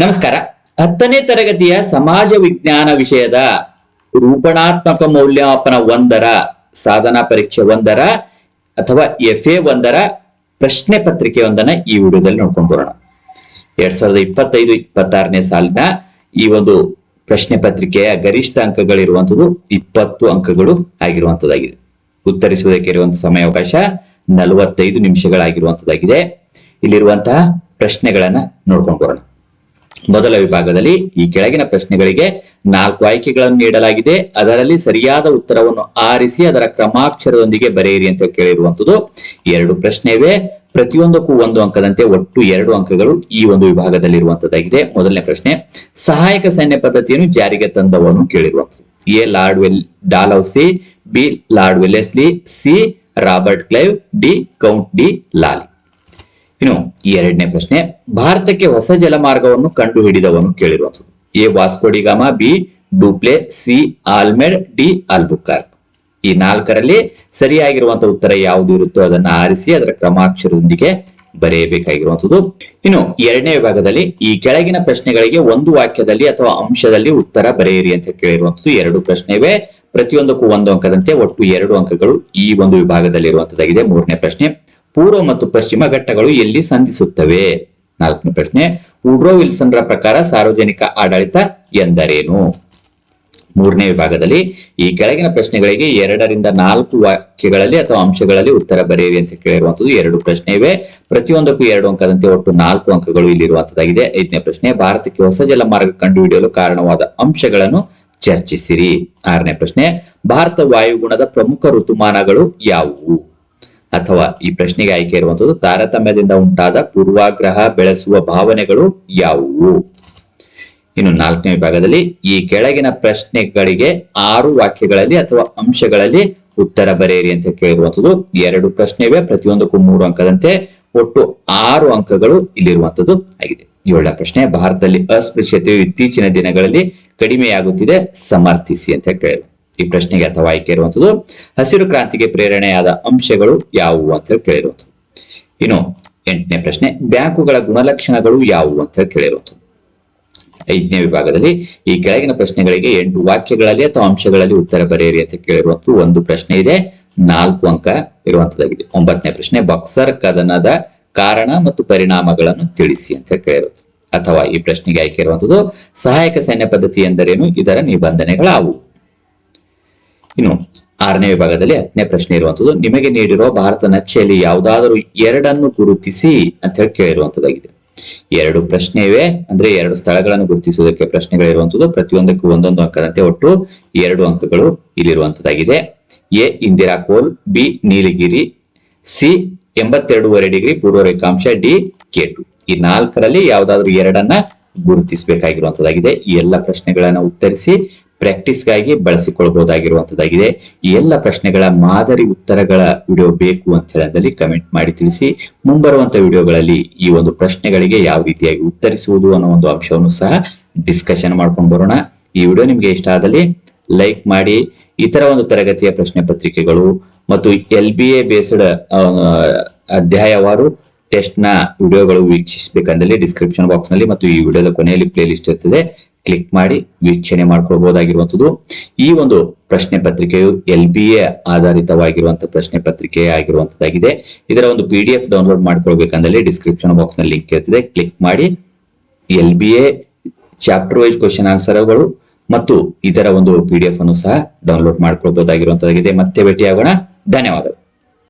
ನಮಸ್ಕಾರ. ಹತ್ತನೇ ತರಗತಿಯ ಸಮಾಜ ವಿಜ್ಞಾನ ವಿಷಯದ ರೂಪಣಾತ್ಮಕ ಮೌಲ್ಯಮಾಪನ ಒಂದರ, ಸಾಧನಾ ಪರೀಕ್ಷೆ ಒಂದರ, ಅಥವಾ ಎಫ್ ಎ ಒಂದರ ಪ್ರಶ್ನೆ ಪತ್ರಿಕೆ ಒಂದನ್ನ ಈ ವಿಡಿಯೋದಲ್ಲಿ ನೋಡ್ಕೊಂಡು ಬರೋಣ. ಎರಡ್ ಸಾವಿರದ ಇಪ್ಪತ್ತೈದು, ಇಪ್ಪತ್ತಾರನೇ ಸಾಲಿನ ಈ ಒಂದು ಪ್ರಶ್ನೆ ಪತ್ರಿಕೆಯ ಗರಿಷ್ಠ ಅಂಕಗಳಿರುವಂತದ್ದು ಇಪ್ಪತ್ತು ಅಂಕಗಳು ಆಗಿರುವಂತದ್ದಾಗಿದೆ ಉತ್ತರಿಸುವುದಕ್ಕೆ ಇರುವಂತಹ ಸಮಯಾವಕಾಶ ನಲವತ್ತೈದು ನಿಮಿಷಗಳಾಗಿರುವಂತದ್ದಾಗಿದೆ ಇಲ್ಲಿರುವಂತಹ ಪ್ರಶ್ನೆಗಳನ್ನ ನೋಡ್ಕೊಂಡು ಬರೋಣ. ಮೊದಲ ವಿಭಾಗದಲ್ಲಿ ಈ ಕೆಳಗಿನ ಪ್ರಶ್ನೆಗಳಿಗೆ ನಾಲ್ಕು ಆಯ್ಕೆಗಳನ್ನು ನೀಡಲಾಗಿದೆ. ಅದರಲ್ಲಿ ಸರಿಯಾದ ಉತ್ತರವನ್ನು ಆರಿಸಿ ಅದರ ಕ್ರಮಾಕ್ಷರದೊಂದಿಗೆ ಬರೆಯಿರಿ ಅಂತ ಕೇಳಿರುವಂತದ್ದು ಎರಡು ಪ್ರಶ್ನೆವೇ, ಪ್ರತಿಯೊಂದಕ್ಕೂ ಒಂದು ಅಂಕದಂತೆ ಒಟ್ಟು ಎರಡು ಅಂಕಗಳು ಈ ಒಂದು ವಿಭಾಗದಲ್ಲಿ ಇರುವಂತದ್ದಾಗಿದೆ ಮೊದಲನೇ ಪ್ರಶ್ನೆ, ಸಹಾಯಕ ಸೈನ್ಯ ಪದ್ಧತಿಯನ್ನು ಜಾರಿಗೆ ತಂದವನು ಕೇಳಿರುವಂತದ್ದು A Lord well Dalhousie, B Lord Wellesley C, Robert Clive, D, Count de, Lally. ಇನ್ನು ಈ ಎರಡನೇ ಪ್ರಶ್ನೆ, ಭಾರತಕ್ಕೆ ಹೊಸ ಜಲಮಾರ್ಗವನ್ನು ಕಂಡು ಹಿಡಿದವನು ಕೇಳಿರುವಂಥದ್ದು. A Vasco da Gama B Dupleix, C Almeida, D Albuquerque ಈ ನಾಲ್ಕರಲ್ಲಿ ಸರಿಯಾಗಿರುವಂತಹ ಉತ್ತರ ಯಾವುದು ಇರುತ್ತೋ ಅದನ್ನ ಆರಿಸಿ ಅದರ ಕ್ರಮಾಕ್ಷರದೊಂದಿಗೆ ಬರೆಯಬೇಕಾಗಿರುವಂತದ್ದು ಇನ್ನು ಎರಡನೇ ವಿಭಾಗದಲ್ಲಿ ಈ ಕೆಳಗಿನ ಪ್ರಶ್ನೆಗಳಿಗೆ ಒಂದು ವಾಕ್ಯದಲ್ಲಿ ಅಥವಾ ಅಂಶದಲ್ಲಿ ಉತ್ತರ ಬರೆಯಿರಿ ಅಂತ ಕೇಳಿರುವಂಥದ್ದು. ಎರಡು ಪ್ರಶ್ನೆ ಇವೆ. ಪ್ರತಿಯೊಂದಕ್ಕೂ ಒಂದು ಅಂಕದಂತೆ ಒಟ್ಟು ಎರಡು ಅಂಕಗಳು ಈ ಒಂದು ವಿಭಾಗದಲ್ಲಿ ಇರುವಂತದ್ದಾಗಿದೆ ಮೂರನೇ ಪ್ರಶ್ನೆ ಪೂರ್ವ ಮತ್ತು ಪಶ್ಚಿಮ ಘಟ್ಟಗಳು ಎಲ್ಲಿ ಸಂಧಿಸುತ್ತವೆ? ನಾಲ್ಕನೇ ಪ್ರಶ್ನೆ ಉಡ್ರೋ ವಿಲ್ಸನ್ರ ಪ್ರಕಾರ ಸಾರ್ವಜನಿಕ ಆಡಳಿತ ಎಂದರೇನು? ಮೂರನೇ ವಿಭಾಗದಲ್ಲಿ, ಈ ಕೆಳಗಿನ ಪ್ರಶ್ನೆಗಳಿಗೆ ಎರಡರಿಂದ ನಾಲ್ಕು ವಾಕ್ಯಗಳಲ್ಲಿ ಅಥವಾ ಅಂಶಗಳಲ್ಲಿ ಉತ್ತರ ಬರೆಯಿರಿ ಅಂತ ಕೇಳಿರುವಂತದ್ದು ಎರಡು ಪ್ರಶ್ನೆ ಇವೆ. ಪ್ರತಿಯೊಂದಕ್ಕೂ ಎರಡು ಅಂಕದಂತೆ ಒಟ್ಟು ನಾಲ್ಕು ಅಂಕಗಳು ಇಲ್ಲಿರುವಂತದ್ದಾಗಿದೆ ಐದನೇ ಪ್ರಶ್ನೆ, ಭಾರತಕ್ಕೆ ಹೊಸ ಜಲಮಾರ್ಗ ಕಂಡುಹಿಡಿಯಲು ಕಾರಣವಾದ ಅಂಶಗಳನ್ನು ಚರ್ಚಿಸಿರಿ. ಆರನೇ ಪ್ರಶ್ನೆ, ಭಾರತ ವಾಯುಗುಣದ ಪ್ರಮುಖ ಋತುಮಾನಗಳು ಯಾವುವು? ಅಥವಾ ಈ ಪ್ರಶ್ನೆಗೆ ಆಯ್ಕೆ ಇರುವಂತದ್ದು, ತಾರತಮ್ಯದಿಂದ ಉಂಟಾದ ಪೂರ್ವಾಗ್ರಹ ಬೆಳೆಸುವ ಭಾವನೆಗಳು ಯಾವುವು? ಇನ್ನು ನಾಲ್ಕನೇ ವಿಭಾಗದಲ್ಲಿ ಈ ಕೆಳಗಿನ ಪ್ರಶ್ನೆಗಳಿಗೆ ಆರು ವಾಕ್ಯಗಳಲ್ಲಿ ಅಥವಾ ಅಂಶಗಳಲ್ಲಿ ಉತ್ತರ ಬರೆಯಿರಿ ಅಂತ ಕೇಳಿರುವಂತದ್ದು. ಎರಡು ಪ್ರಶ್ನೆ ಇವೆ ಪ್ರತಿಯೊಂದಕ್ಕೂ ಮೂರು ಅಂಕದಂತೆ ಒಟ್ಟು ಆರು ಅಂಕಗಳು ಇಲ್ಲಿರುವಂತದ್ದು ಆಗಿದೆ. ಏಳನೇ ಪ್ರಶ್ನೆ, ಭಾರತದಲ್ಲಿ ಅಸ್ಪೃಶ್ಯತೆಯು ಇತ್ತೀಚಿನ ದಿನಗಳಲ್ಲಿ ಕಡಿಮೆಯಾಗುತ್ತಿದೆ, ಸಮರ್ಥಿಸಿ ಅಂತ ಕೇಳಿದ್ರು ಈ ಪ್ರಶ್ನೆಗೆ ಅಥವಾ ಆಯ್ಕೆ ಇರುವಂತದ್ದು ಹಸಿರು ಕ್ರಾಂತಿಗೆ ಪ್ರೇರಣೆಯಾದ ಅಂಶಗಳು ಯಾವುವು ಅಂತ ಹೇಳಿ ಕೇಳಿರುವಂಥದ್ದು. ಇನ್ನು ಎಂಟನೇ ಪ್ರಶ್ನೆ, ಬ್ಯಾಂಕುಗಳ ಗುಣಲಕ್ಷಣಗಳು ಯಾವುವು ಅಂತ ಹೇಳಿ ಕೇಳಿರುವಂಥದ್ದು. ಐದನೇ ವಿಭಾಗದಲ್ಲಿ ಈ ಕೆಳಗಿನ ಪ್ರಶ್ನೆಗಳಿಗೆ ಎಂಟು ವಾಕ್ಯಗಳಲ್ಲಿ ಅಥವಾ ಅಂಶಗಳಲ್ಲಿ ಉತ್ತರ ಬರೆಯಿರಿ ಅಂತ ಕೇಳಿರುವಂತದ್ದು ಒಂದು ಪ್ರಶ್ನೆ ಇದೆ, ನಾಲ್ಕು ಅಂಕ ಇರುವಂತದ್ದಾಗಿದೆ ಒಂಬತ್ತನೇ ಪ್ರಶ್ನೆ, ಬಕ್ಸರ್ ಕದನದ ಕಾರಣ ಮತ್ತು ಪರಿಣಾಮಗಳನ್ನು ತಿಳಿಸಿ ಅಂತ ಕೇಳಿರೋದು ಅಥವಾ ಈ ಪ್ರಶ್ನೆಗೆ ಆಯ್ಕೆ ಇರುವಂತದ್ದು ಸಹಾಯಕ ಸೈನ್ಯ ಪದ್ಧತಿ ಎಂದರೇನು, ಇದರ ನಿಬಂಧನೆಗಳಾವು. ಇನ್ನು ಆರನೇ ವಿಭಾಗದಲ್ಲಿ ಹತ್ತನೇ ಪ್ರಶ್ನೆ ಇರುವಂತದ್ದು, ನಿಮಗೆ ನೀಡಿರುವ ಭಾರತ ನಕ್ಷೆಯಲ್ಲಿ ಯಾವುದಾದರೂ ಎರಡನ್ನು ಗುರುತಿಸಿ ಅಂತ ಹೇಳಿ ಕೇಳಿರುವಂತದ್ದಾಗಿದೆ. ಎರಡು ಪ್ರಶ್ನೆ ಇವೆ ಅಂದ್ರೆ ಎರಡು ಸ್ಥಳಗಳನ್ನು ಗುರುತಿಸುವುದಕ್ಕೆ ಪ್ರಶ್ನೆಗಳಿರುವಂತದ್ದು, ಪ್ರತಿಯೊಂದಕ್ಕೂ ಒಂದೊಂದು ಅಂಕದಂತೆ ಒಟ್ಟು ಎರಡು ಅಂಕಗಳು ಇಲ್ಲಿರುವಂತದ್ದಾಗಿದೆ. A, Indira Col, B, Nilgiri, C, ಎಂಬತ್ತೆರಡೂವರೆ degree ಪೂರ್ವ ರೇಖಾಂಶ, ಡಿ ಕೇಟು ಈ ನಾಲ್ಕರಲ್ಲಿ ಯಾವುದಾದ್ರೂ ಎರಡನ್ನ ಗುರುತಿಸಬೇಕಾಗಿರುವಂತದ್ದಾಗಿದೆ. ಈ ಎಲ್ಲ ಪ್ರಶ್ನೆಗಳನ್ನ ಉತ್ತರಿಸಿ ಪ್ರಾಕ್ಟೀಸ್ಗಾಗಿ ಬಳಸಿಕೊಳ್ಳಬಹುದಾಗಿರುವಂತದ್ದಾಗಿದೆ ಈ ಎಲ್ಲ ಪ್ರಶ್ನೆಗಳ ಮಾದರಿ ಉತ್ತರಗಳ ವಿಡಿಯೋ ಬೇಕು ಅಂತ ಹೇಳಿದಲ್ಲಿ ಕಮೆಂಟ್ ಮಾಡಿ ತಿಳಿಸಿ. ಮುಂಬರುವಂತ ವಿಡಿಯೋಗಳಲ್ಲಿ ಈ ಒಂದು ಪ್ರಶ್ನೆಗಳಿಗೆ ಯಾವ ರೀತಿಯಾಗಿ ಉತ್ತರಿಸುವುದು ಅನ್ನೋ ಒಂದು ಅಂಶವನ್ನು ಸಹ ಡಿಸ್ಕಷನ್ ಮಾಡ್ಕೊಂಡು ಬರೋಣ. ಈ ವಿಡಿಯೋ ನಿಮ್ಗೆ ಇಷ್ಟ ಆದಲ್ಲಿ ಲೈಕ್ ಮಾಡಿ. ಇತರ ಒಂದು ತರಗತಿಯ ಪ್ರಶ್ನೆ ಪತ್ರಿಕೆಗಳು ಮತ್ತು ಎಲ್ ಬಿ ಎ ಬೇಸ್ಡ್ ಅಧ್ಯಾಯವಾರು ಟೆಸ್ಟ್ನ ವಿಡಿಯೋಗಳು ವೀಕ್ಷಿಸಬೇಕಂದ್ರೆ ಡಿಸ್ಕ್ರಿಪ್ಷನ್ ಬಾಕ್ಸ್ನಲ್ಲಿ ಮತ್ತು ಈ ವಿಡಿಯೋದ ಕೊನೆಯಲ್ಲಿ ಪ್ಲೇ ಲಿಸ್ಟ್ ಇರ್ತದೆ. ಕ್ಲಿಕ್ ಮಾಡಿ ವೀಕ್ಷಣೆ ಮಾಡ್ಕೊಳ್ಬಹುದಾಗಿರುವಂತದ್ದು ಈ ಒಂದು ಪ್ರಶ್ನೆ ಪತ್ರಿಕೆಯು ಎಲ್ ಬಿ ಎ ಆಧಾರಿತವಾಗಿರುವಂತಹ ಪ್ರಶ್ನೆ ಪತ್ರಿಕೆ ಆಗಿರುವಂತದ್ದಾಗಿದೆ ಇದರ ಒಂದು ಪಿ ಡಿ ಎಫ್ ಡೌನ್ಲೋಡ್ ಮಾಡ್ಕೊಳ್ಬೇಕಂದಲ್ಲಿ ಡಿಸ್ಕ್ರಿಪ್ಷನ್ ಬಾಕ್ಸ್ನಲ್ಲಿ ಲಿಂಕ್ ಇರ್ತದೆ ಕ್ಲಿಕ್ ಮಾಡಿ. L B A chapter wise question ಆನ್ಸರ್ಗಳು ಮತ್ತು ಇದರ ಒಂದು ಪಿ ಡಿ ಎಫ್ ಅನ್ನು ಸಹ ಡೌನ್ಲೋಡ್ ಮಾಡ್ಕೊಳ್ಬಹುದಾಗಿರುವಂತದ್ದಾಗಿದೆ ಮತ್ತೆ ಭೇಟಿಯಾಗೋಣ. ಧನ್ಯವಾದಗಳು.